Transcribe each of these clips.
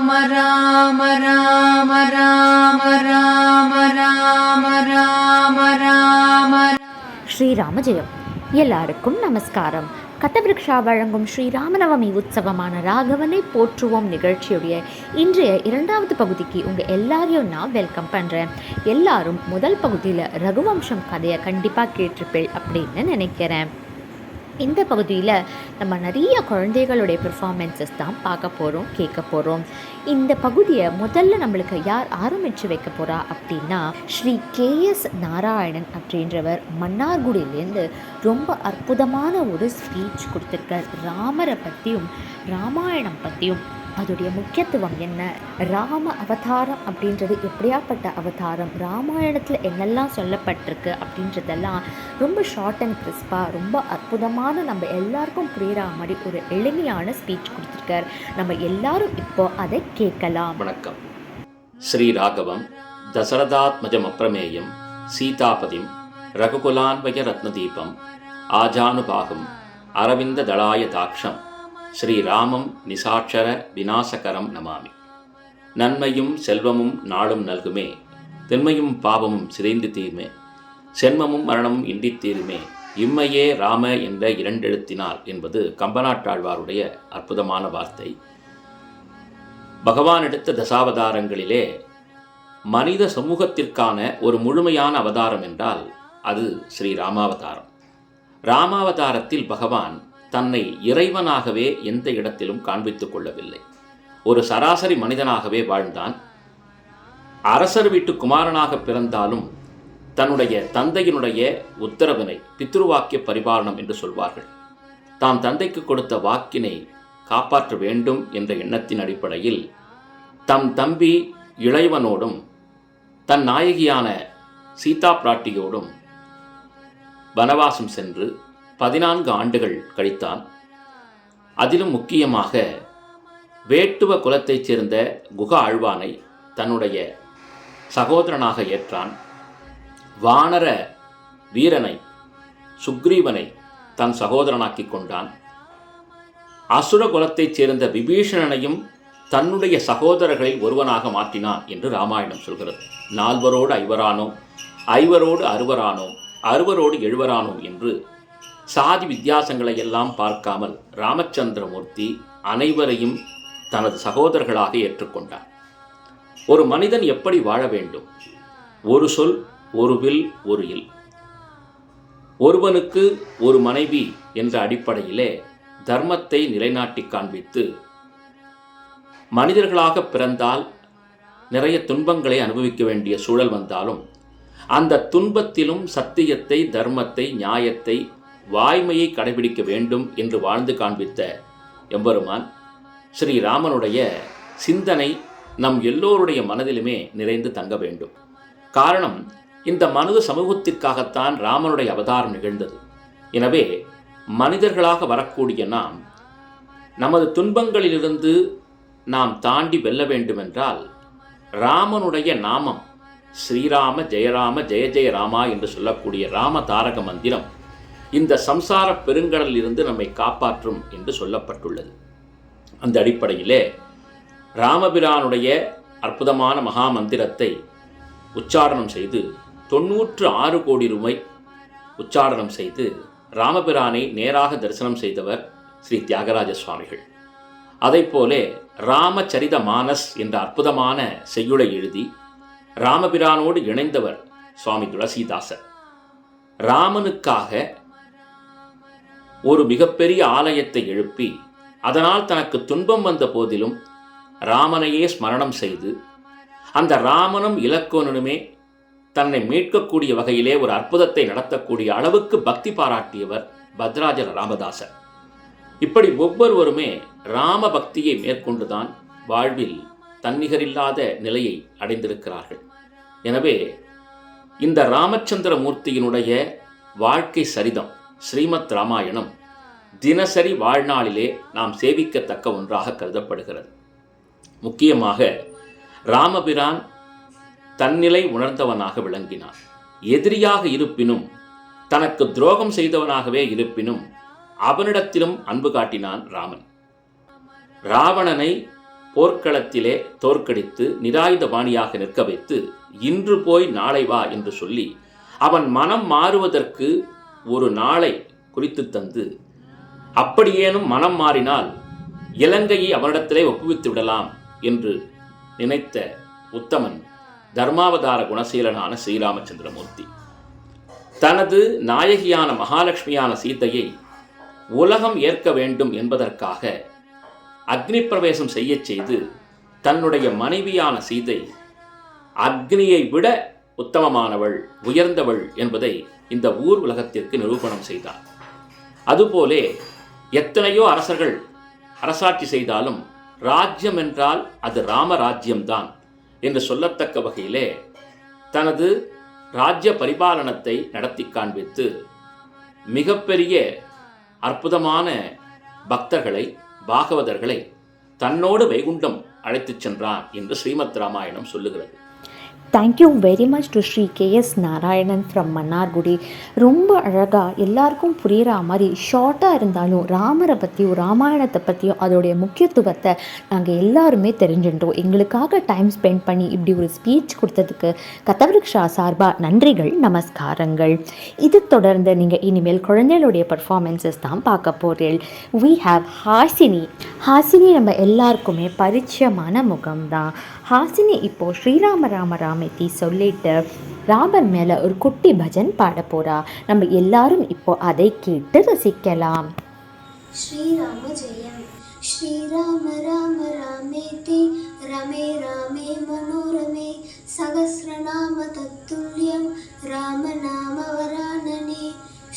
ராம ராம ராம ராம ராம ராம ராம ராம ஸ்ரீராம ஜெயம் எல்லாருக்கும் நமஸ்காரம். கதவிருக்ஷா வழங்கும் ஸ்ரீராமநவமி உற்சவமான ராகவனை போற்றுவோம் நிகழ்ச்சியுடைய இன்றைய இரண்டாவது பகுதிக்கு உங்கள் எல்லாரையும் நான் வெல்கம் பண்ணுறேன் எல்லாரும் முதல் பகுதியில் ரகுவம்சம் கதையை கண்டிப்பாக கேட்டிருப்பேள் அப்படின்னு நினைக்கிறேன். இந்த பகுதியில் நம்ம நிறைய குழந்தைகளுடைய பெர்ஃபார்மன்ஸஸ் தான் பார்க்க போகிறோம் கேட்க போகிறோம் இந்த பகுதியை முதல்ல நம்மளுக்கு யார் ஆரம்பித்து வைக்க போகிறா அப்படின்னா ஸ்ரீ கேஎஸ் நாராயணன் அப்படின்றவர். மன்னார்குடியிலேருந்து ரொம்ப அற்புதமான ஒரு ஸ்பீச் கொடுத்துருக்கார். ராமரை பற்றியும் ராமாயணம் பற்றியும் அதோடைய முக்கியத்துவம் என்ன? ராம அவதாரம் அப்படின்றது எப்படியாப்பட்ட அவதாரம்? ராமாயணத்தில் என்னெல்லாம் சொல்லப்பட்டிருக்கு அப்படின்றதெல்லாம் ரொம்ப ஷார்ட் அண்ட் கிறிஸ்பாக ரொம்ப அற்புதமான நம்ம எல்லாருக்கும் புரியுற மாதிரி ஒரு எளிமையான ஸ்பீச் கொடுத்துருக்கார். நம்ம எல்லாரும் இப்போ அதை கேட்கலாம். வணக்கம். ஸ்ரீராகவம் தசரதாத்மஜம் அப்பிரமேயம் சீதாபதிம் ரகுகுலான்வய ரத்னதீபம் ஆஜானுபாகம் அரவிந்த தளாய தாட்சம் ஸ்ரீராமம் நிசாட்சர விநாசகரம் நமாமி. நன்மையும் செல்வமும் நாளும் நல்குமே திண்மையும் பாவமும் சிதைந்து தீருமே சென்மமும் மரணமும் இண்டித் தீருமே இம்மையே ராம என்ற இரண்டெழுத்தினால் என்பது கம்பநாட்டாழ்வாருடைய அற்புதமான வார்த்தை. பகவான் எடுத்த தசாவதாரங்களிலே மனித சமூகத்திற்கான ஒரு முழுமையான அவதாரம் என்றால் அது ஸ்ரீ ராமாவதாரம் ராமாவதாரத்தில் பகவான் தன்னை இறைவனாகவே எந்த இடத்திலும் காண்பித்துக் கொள்ளவில்லை. ஒரு சராசரி மனிதனாகவே வாழ்ந்தான். அரசர் வீட்டு குமாரனாக பிறந்தாலும் தன்னுடைய தந்தையினுடைய உத்தரவினை பித்ருவாக்கிய பரிபாலனம் என்று சொல்வார்கள். தாம் தந்தைக்கு கொடுத்த வாக்கினை காப்பாற்ற வேண்டும் என்ற எண்ணத்தின் அடிப்படையில் தம் தம்பி இளைவனோடும் தன் நாயகியான சீதா பிராட்டியோடும் வனவாசம் சென்று பதினான்கு ஆண்டுகள் கழித்தான் அதிலும் முக்கியமாக வேட்டுவ குலத்தைச் சேர்ந்த குக ஆழ்வானை தன்னுடைய சகோதரனாக ஏற்றான். வானர வீரனை சுக்ரீவனை தன் சகோதரனாக்கிக் கொண்டான். அசுர குலத்தைச் சேர்ந்த விபீஷணனையும் தன்னுடைய சகோதரர்களை ஒருவனாக மாற்றினான் என்று ராமாயணம் சொல்கிறது. நால்வரோடு ஐவரானோம் ஐவரோடு அறுவரானோம் அறுவரோடு எழுவரானோம் என்று சாதி வித்தியாசங்களை எல்லாம் பார்க்காமல் ராமச்சந்திரமூர்த்தி அனைவரையும் தனது சகோதரர்களாக ஏற்றுக்கொண்டார். ஒரு மனிதன் எப்படி வாழ வேண்டும்? ஒரு சொல் ஒரு வில் ஒரு இல். ஒருவனுக்கு ஒரு மனைவி என்ற அடிப்படையிலே தர்மத்தை நிலைநாட்டி காண்பித்து மனிதர்களாக பிறந்தால் நிறைய துன்பங்களை அனுபவிக்க வேண்டிய சூழல் வந்தாலும் அந்த துன்பத்திலும் சத்தியத்தை தர்மத்தை நியாயத்தை வாய்மையை கடைபிடிக்க வேண்டும் என்று வாழ்ந்து காண்பித்த எம்பெருமான் ஸ்ரீராமனுடைய சிந்தனை நம் எல்லோருடைய மனதிலுமே நிறைந்து தங்க வேண்டும். காரணம் இந்த மனித சமூகத்திற்காகத்தான் ராமனுடைய அவதாரம் நிகழ்ந்தது. எனவே மனிதர்களாக வரக்கூடிய நாம் நமது துன்பங்களிலிருந்து நாம் தாண்டி வெல்ல வேண்டுமென்றால் ராமனுடைய நாமம் ஸ்ரீராம ஜெயராம ஜெய ஜெய ராமா என்று சொல்லக்கூடிய ராம தாரக மந்திரம் இந்த சம்சார பெருங்கடலில் இருந்து நம்மை காப்பாற்றும் என்று சொல்லப்பட்டுள்ளது. அந்த அடிப்படையிலே ராமபிரானுடைய அற்புதமான மகா மந்திரத்தை உச்சாரணம் செய்து தொன்னூற்று ஆறு கோடி ரூபாய் உச்சாரணம் செய்து ராமபிரானை நேராக தரிசனம் செய்தவர் ஸ்ரீ தியாகராஜ சுவாமிகள். அதைப்போலே ராமச்சரித மானஸ் என்ற அற்புதமான செய்யுளை எழுதி ராமபிரானோடு இணைந்தவர் சுவாமி துளசிதாசர். ராமனுக்காக ஒரு மிகப்பெரிய ஆலயத்தை எழுப்பி அதனால் தனக்கு துன்பம் வந்த போதிலும் ராமனையே ஸ்மரணம் செய்து அந்த ராமனும் இலக்கோனனுமே தன்னை மீட்கக்கூடிய வகையிலே ஒரு அற்புதத்தை நடத்தக்கூடிய அளவுக்கு பக்தி பாராட்டியவர் பத்ராஜல ராமதாசர். இப்படி ஒவ்வொருவருமே ராம பக்தியை மேற்கொண்டுதான் வாழ்வில் தன்னிகரில்லாத நிலையை அடைந்திருக்கிறார்கள். எனவே இந்த ராமச்சந்திர மூர்த்தியினுடைய வாழ்க்கை சரிதம். ஸ்ரீமத் ராமாயணம் தினசரி வாழ்நாளிலே நாம் சேவிக்கத்தக்க ஒன்றாக கருதப்படுகிறது. முக்கியமாக ராமபிரான் தன்னிலை உணர்ந்தவனாக விளங்கினான். எதிரியாக இருப்பினும் தனக்கு துரோகம் செய்தவனாகவே இருப்பினும் அவனிடத்திலும் அன்பு காட்டினான் ராமன். ராவணனை போர்க்களத்திலே தோற்கடித்து நிராயுதபாணியாக நிற்க வைத்து இன்று போய் நாளை வா என்று சொல்லி அவன் மனம் மாறுவதற்கு ஒரு நாளை குறித்து தந்து அப்படியேனும் மனம் மாறினால் இலங்கையை அவனிடத்திலே ஒப்புவித்து விடலாம் என்று நினைத்த உத்தமன் தர்மாவதார குணசீலனான ஸ்ரீராமச்சந்திரமூர்த்தி. தனது நாயகியான மகாலட்சுமியான சீதையை உலகம் ஏற்க வேண்டும் என்பதற்காக அக்னி பிரவேசம் செய்யச் செய்து தன்னுடைய மனைவியான சீதை அக்னியை விட உத்தமமானவள் உயர்ந்தவள் என்பதை இந்த ஊர் உலகத்திற்கு நிரூபணம் செய்தார். அதுபோலே எத்தனையோ அரசர்கள் அரசாட்சி செய்தாலும் ராஜ்யம் என்றால் அது ராமராஜ்யம்தான் என்று சொல்லத்தக்க வகையிலே தனது ராஜ்ய பரிபாலனத்தை நடத்தி காண்பித்து மிகப்பெரிய அற்புதமான பக்தர்களை பாகவதர்களை தன்னோடு வைகுண்டம் அழைத்துச் சென்றான் என்று ஸ்ரீமத் ராமாயணம் சொல்லுகிறது. Thank you very much to Sri K S Narayanan from Mannargudi ரொம்ப அழகாக எல்லாருக்கும் புரிகிற மாதிரி ஷார்ட்டாக இருந்தாலும் ராமரை பற்றியும் ராமாயணத்தை பற்றியும் அதோடைய முக்கியத்துவத்தை நாங்கள் எல்லாருமே தெரிஞ்சுட்டோம் எங்களுக்காக டைம் ஸ்பெண்ட் பண்ணி இப்படி ஒரு ஸ்பீச் கொடுத்ததுக்கு கதவிருக்ஷா சார்பாக நன்றிகள் நமஸ்காரங்கள். இது தொடர்ந்து நீங்கள் இனிமேல் குழந்தைகளுடைய பர்ஃபார்மன்ஸஸ் தான் பார்க்க போகிறீர்கள் வி ஹாவ் ஹாசினி ஹாசினி நம்ம எல்லாருக்குமே பரிச்சயமான முகம்தான். ஹாசினி இப்போது ஸ்ரீராம ராம ராமேத்தி சொல்லிட்டு ராமர் மேலே ஒரு குட்டி பஜன் பாட போகிறா நம்ம எல்லாரும் இப்போ அதை கேட்டு ரசிக்கலாம். ஸ்ரீராம ஜெயம். ஸ்ரீராம ராம ராமேதி ரமே ராமே மனோரமே. சகசிரநாம தத்துல்யம். ராம நாம வராணனே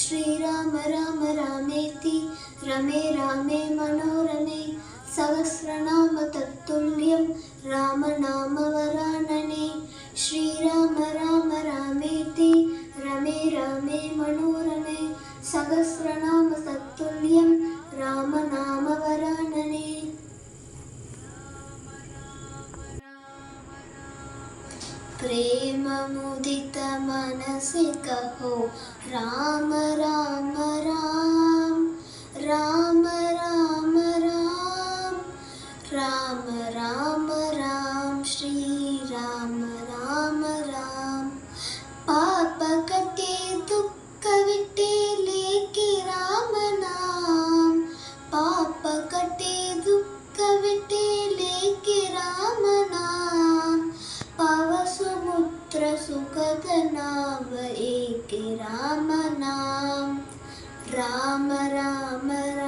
ஸ்ரீராம ராம ராமேதி ரமே ராமே மனோரமே. சகசிரநாம தத்துல்யம். सहस्रनाम तत्तुल्यं रामनामवरानने श्रीराम राम रामेति रमे रामे मनोरमे सहस्रनाम तत्तुल्यं रामनामवरानने प्रेममुदित मनसि कहो राम राम राम राम राम राम राम राम ஸ்ரீராம ராம ராம். பாபகத்தே துக்க விட்டே லேக்கி ராமநாம். பாபகத்தே துக்க விட்டே லேக்கி ராமநாம். பவசுமுத்திர சுகத நாம ஏக்கி ராமநாம். ராம ராம ராம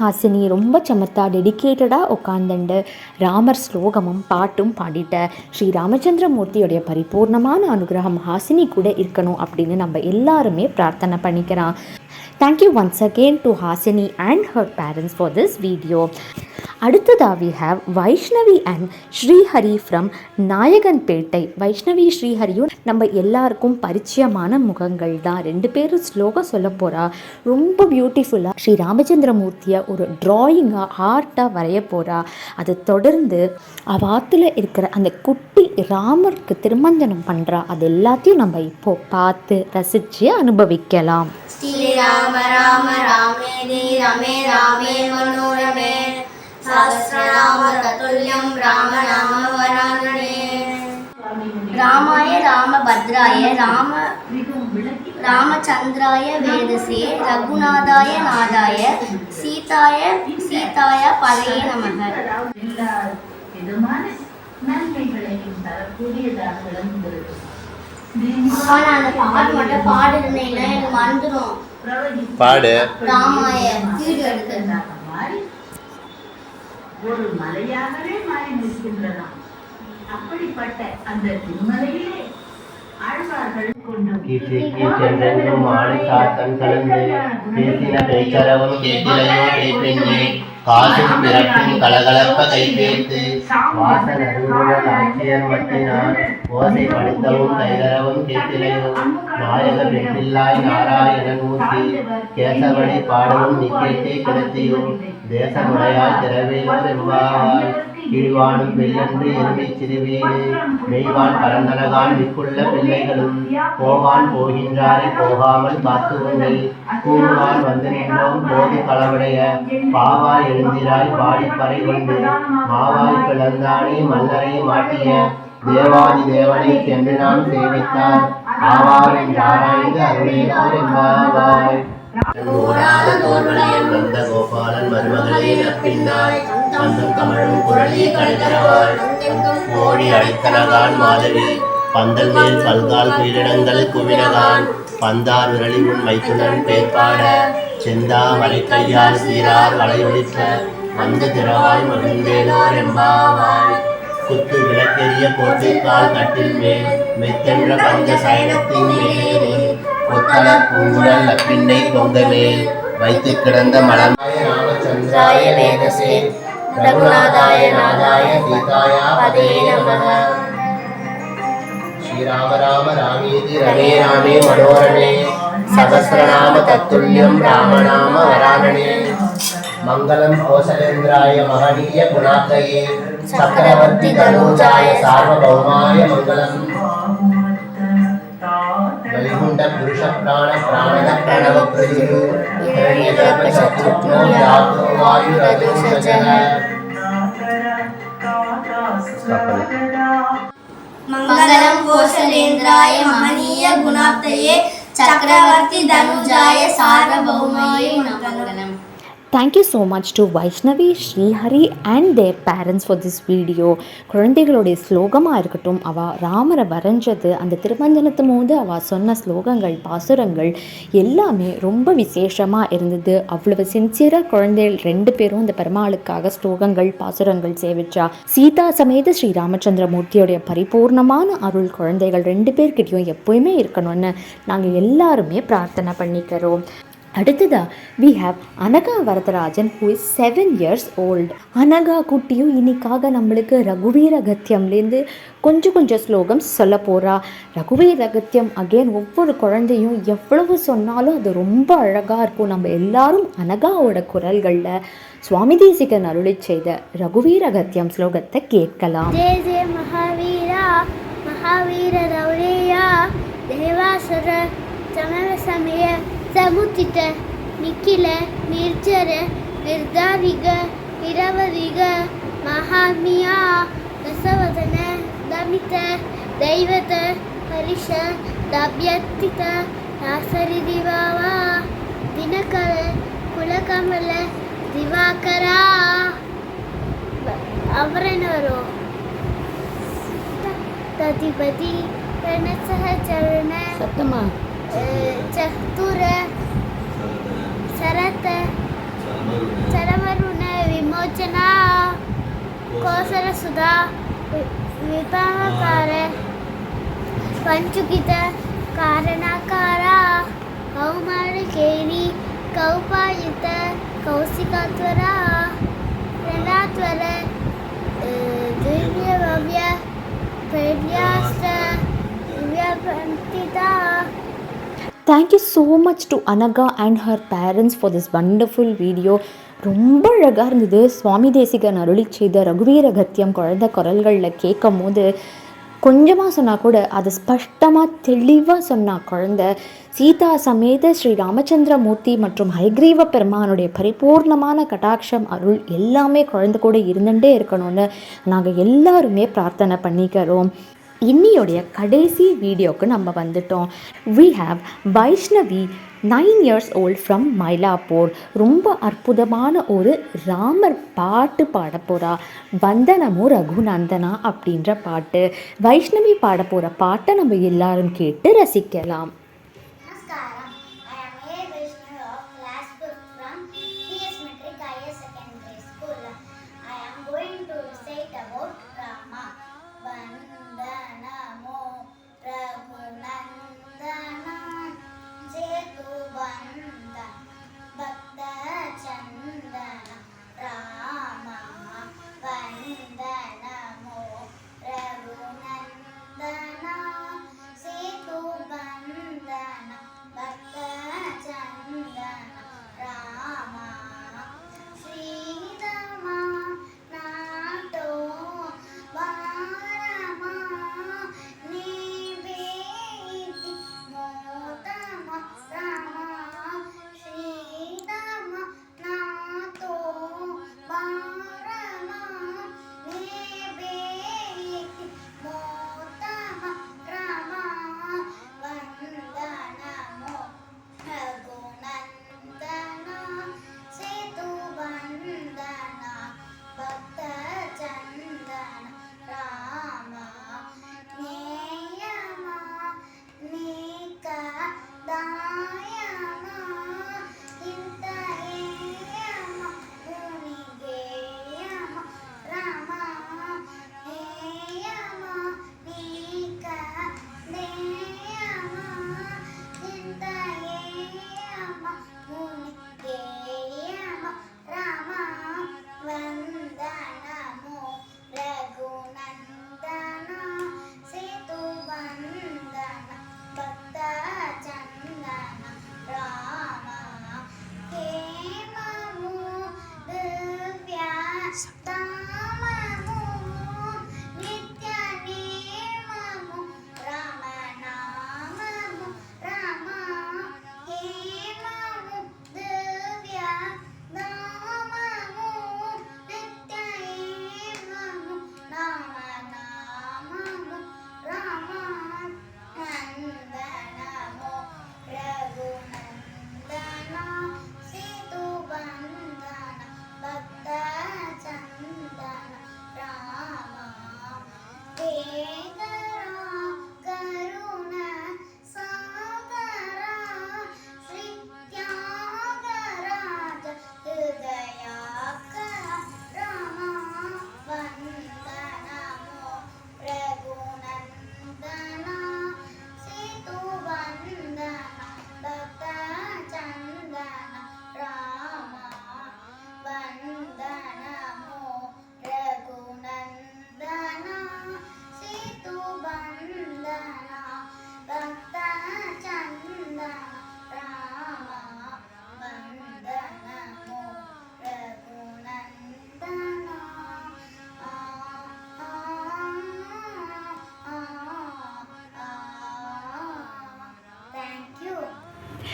ஹாசினி ரொம்ப சமத்தா டெடிக்கேட்டடாக உட்காந்துண்டு ராமர் ஸ்லோகமும் பாட்டும் பாடிட்ட ஸ்ரீ ராமச்சந்திரமூர்த்தியுடைய பரிபூர்ணமான அனுகிரகம் ஹாசினி கூட இருக்கணும் அப்படின்னு நம்ம எல்லாருமே பிரார்த்தனை பண்ணிக்கிறோம். Thank you once again to Haasini and her parents for this video அடுத்ததாக we have Vaishnavi and Srihari from Nayakanpettai. Vaishnavi ஸ்ரீஹரியும் நம்ம எல்லாருக்கும் பரிச்சயமான முகங்கள் தான். ரெண்டு பேரும் ஸ்லோகம் சொல்ல போகிறா ரொம்ப பியூட்டிஃபுல்லாக ஸ்ரீ ராமச்சந்திரமூர்த்தியை ஒரு ட்ராயிங்காக ஆர்ட்டாக வரைய போகிறா அதை தொடர்ந்து அவாத்தில் இருக்கிற அந்த குட்டி ராமருக்கு திருமஞ்சனம் பண்ணுறா அது எல்லாத்தையும் நம்ம இப்போ பார்த்து ரசித்து அனுபவிக்கலாம். ஸ்ரீராம ராம ராமே ரமே ராமே மனோரமே सहस्रनाम ततुल्यं राम नाम वरानने रामाय रामभद्राय राम रामचन्द्राय वेदसे रघुनाथाय नादाय सीताय सीताय पदये नमः எல்லா விதமான நன்மைகளையும் தரக்கூடியதாக விளங்குகிறது அம்மா நான் அந்த பாட்டு மட்டும் பாடுறேன் எனக்கு மறந்துடும் பாடு ராமாய வீடியோ எடுத்து மாறி ஒரு மலையாகவே மாறி நிற்கின்றதாம் அப்படிப்பட்ட அந்த திருமலையிலே ஆழ்வார்கள் கொண்டு பேசின கேட்டிலையோ காசும் பிறப்பும் கலகலப்ப கைபேர்த்து வாசன் அருங்குழல் ஆட்சியர் ஓசை படுத்தவும் கைதரவும் கேட்டிலையோ நாயக பெண்ணில்லாய் நாராயணன் மூர்த்தி கேசவனை பாடவும் நிக்கேட்டே கிடத்தியோ தேசமுறையாய் திரவேலும் செம்பாவாய் கீழ்வானும் வெள்ளன்று எருமை சிறுவீடு மெய்வான் பரந்தனகான் பிள்ளைகளும் போவான் போகின்றாரை போகாமல் காத்து கூறுவான் வந்து நின்றோம் போது களவுடைய பாவாய் எழுந்திராய் பாடிப்பறை கொண்டு மாவாய் பிளந்தானே மல்லரை மாட்டிய தேவாதி தேவனை சென்று நான் சேவித்தார். ஆவார் என்றாராய்ந்து அருளினார் என்பாவாய் ஓடாத கோபாலன் மருமகளே நப்பின்னாய் பந்தம் தமிழும் குரலி கழுதரவாள் ஓடி அழைத்தனகான் மாதவி பந்தல் மேல் பல்கால் குயிலிடங்கள் குவினகான். பந்தார் விரலி உன் மைத்துனன் பேர்பாட செந்தா மலை கையால் சீரார் வளைவழித்த வந்த திரவாய் மகிழ்ந்தேனோர் எம்பாவாய் குத்து விளக்கெரிய கோட்டைக்கால் கட்டில் மேல் மெத்தென்ற பஞ்ச சயனத்தின் மேலே கொத்தளர் பூங்குழல் அப்பின்னை தொங்க மேல் வைத்து கிடந்த மலமாய ராமச்சந்திராய வேதசே ரகுநாதாய நாதாய சீதாயா பதே நமக. ஸ்ரீராம ராம ராமேதி ரமே ராமே மனோரமே சகசிரநாம தத்துல்யம் ராமநாம வராணனே. मंगलम अवसरेन्द्राय महनीय गुणाकये चक्रवर्ती तनुजाय सार्वभौमाय मंगलम बलिहुण्ड पुरुष प्राण प्राणद प्रणव प्रजिरु प्रयुरु शत्रुघ्नो यातो वायु वायुरजो जन मंगलम కోశలేంద్రాయ महनीय గుణాప్తయే चक्रवर्ती धनुजाय सार्वभौमाय मंगलम thank you so much much Vaishnavi Srihari and and parents for this video குழந்தைகளுடைய ஸ்லோகமாக இருக்கட்டும் அவள் ராமரை வரைஞ்சது அந்த திருமஞ்சனத்து போது அவள் சொன்ன ஸ்லோகங்கள் பாசுரங்கள் எல்லாமே ரொம்ப விசேஷமாக இருந்தது. அவ்வளவு சின்சியராக குழந்தைகள் ரெண்டு பேரும் இந்த பெருமாளுக்காக ஸ்லோகங்கள் பாசுரங்கள் சேவிச்சா. சீதா சமேத ஸ்ரீ ராமச்சந்திரமூர்த்தியோடைய பரிபூர்ணமான அருள் குழந்தைகள் ரெண்டு பேர்கிட்டையும் எப்போயுமே இருக்கணும்னு நாங்கள் எல்லாருமே பிரார்த்தனை பண்ணிக்கிறோம். அடுத்ததா we have Anagha Varadarajan who is seven years old Anagha குட்டியும் இன்னைக்காக நம்மளுக்கு ரகுவீர அகத்தியம்லேருந்து கொஞ்சம் கொஞ்சம் ஸ்லோகம் சொல்ல போகிறா ரகுவீர அகத்தியம் அகெயின் ஒவ்வொரு குழந்தையும் எவ்வளவு சொன்னாலும் அது ரொம்ப அழகாக இருக்கும். நம்ம எல்லாரும் அனகாவோட குரல்களில் சுவாமி தேசிகன் அருளி செய்த ரகுவீர அகத்தியம் ஸ்லோகத்தை கேட்கலாம். ஜெய ஜே மகாவீரா மகாவீர தேவாசுர சமய சமய ಸಮುಚಿತ ನಿಖಿಲ ನಿರ್ಜರ ನಿರ್ಧಾರಿಗ ನಿರವರಿಗ ಮಹಾಮಿಯ ಬಸವದನ ದಮಿತ ದೈವತ ಹರಿಷ ದಾಭ್ಯರ್ಥಿತ ದಾಸರಿ ದಿವಾವ ದಿನಕರ ಕುಲಕಮಲ ದಿವಾಕರ ಅವರನವರು ತದಿಪತಿ ರಣಸಹ ಚರಣ ಸಪ್ತಮ ಚತುರ ಸರತ ಚರವರುಣ ವಿಮೋಚನ ಕೋಸಲ ಸುಧಾ ವಿಪಾಕಾರ ಪಂಚುಕಿತ ಕಾರಣಾಕಾರ ಕೌಮಾರಕೇರಿ ಕೌಪಾಯುತ ಕೌಶಿಕಾತ್ವರ ರಣಾತ್ವರ ದಿವ್ಯ ಭವ್ಯ ಪ್ರಜ್ಞಾಸ್ತ ದಿವ್ಯ ಪಂಡಿತ thank you so much to Anagha and her parents for this wonderful video ரொம்ப அழகாக இருந்தது. சுவாமி தேசிகன் அருளி செய்த ரகுவீர கத்தியம் குழந்த குரல்களில் கேட்கும் போது கொஞ்சமாக சொன்னால் கூட அது ஸ்பஷ்டமாக தெளிவாக சொன்னால் குழந்த சீதா சமேத ஸ்ரீ ராமச்சந்திரமூர்த்தி மற்றும் ஹைக்ரீவ பெருமானுடைய பரிபூர்ணமான கட்டாட்சம் அருள் எல்லாமே குழந்த கூட இருந்துகிட்டே இருக்கணும்னு நாங்கள் எல்லாருமே பிரார்த்தனை பண்ணிக்கிறோம். இன்னியோடைய கடைசி வீடியோக்கு நம்ம வந்துட்டோம். We have Vaishnavi nine years old from Mylapore ரொம்ப அற்புதமான ஒரு ராமர் பாட்டு பாட போகிறா வந்தனமோ ரகுநந்தனா அப்படின்ற பாட்டு. வைஷ்ணவி பாட போகிற பாட்டை நம்ம எல்லாரும் கேட்டு ரசிக்கலாம்.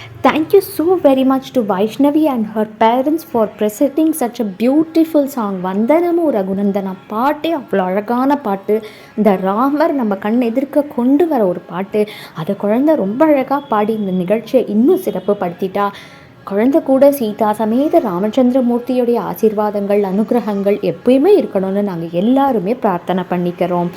Thank you so very much to Vaishnavi and her parents for presenting such a beautiful song. வந்தனமோ Raghunandana பாட்டே அவ்வளோ அழகான பாட்டு. இந்த ராமர் நம்ம கண் எதிர்க்க கொண்டு வர ஒரு பாட்டு. அதை குழந்தை ரொம்ப அழகாக பாடி இந்த நிகழ்ச்சியை இன்னும் சிறப்பு படுத்திட்டா குழந்தை கூட சீதா சமேத ராமச்சந்திரமூர்த்தியுடைய ஆசீர்வாதங்கள் அனுகிரகங்கள் எப்பயுமே இருக்கணும்னு நாங்கள் எல்லாருமே பிரார்த்தனை பண்ணிக்கிறோம்.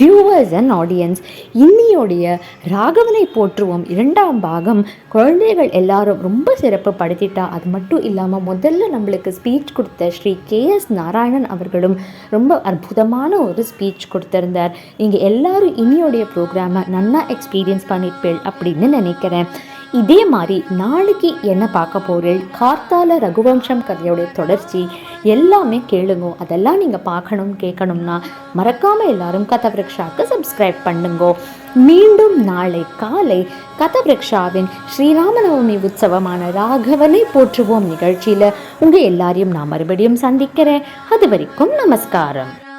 வியூவர்ஸ் அண்ட் ஆடியன்ஸ் இன்னியோடைய ராகவனை போற்றுவோம். இரண்டாம் பாகம் குழந்தைகள் எல்லாரும் ரொம்ப சிறப்பு படுத்திட்டா அது மட்டும் இல்லாமல் முதல்ல நம்மளுக்கு ஸ்பீச் கொடுத்த ஸ்ரீ கே எஸ் நாராயணன் அவர்களும் ரொம்ப அற்புதமான ஒரு ஸ்பீச் கொடுத்துருந்தார். நீங்கள் எல்லாரும் இன்னியோடைய ப்ரோக்ராமை நன்னா எக்ஸ்பீரியன்ஸ் பண்ணிப்பேள் அப்படின்னு நினைக்கிறேன். இதே மாதிரி நாளைக்கு என்ன பார்க்க போகிறேன் கார்த்தால ரகுவம்சம் கதையோடைய தொடர்ச்சி எல்லாமே கேளுங்க. அதெல்லாம் நீங்கள் பார்க்கணும் கேட்கணும்னா மறக்காமல் எல்லாரும் கதவிரக்ஷாக்கு சப்ஸ்கிரைப் பண்ணுங்க. மீண்டும் நாளை காலை கதவிரக்ஷாவின் ஸ்ரீராமநவமி உற்சவமான ராகவனை போற்றுவோம் நிகழ்ச்சியில் உங்கள் எல்லாரையும் நான் மறுபடியும் சந்திக்கிறேன். அது வரைக்கும் நமஸ்காரம்.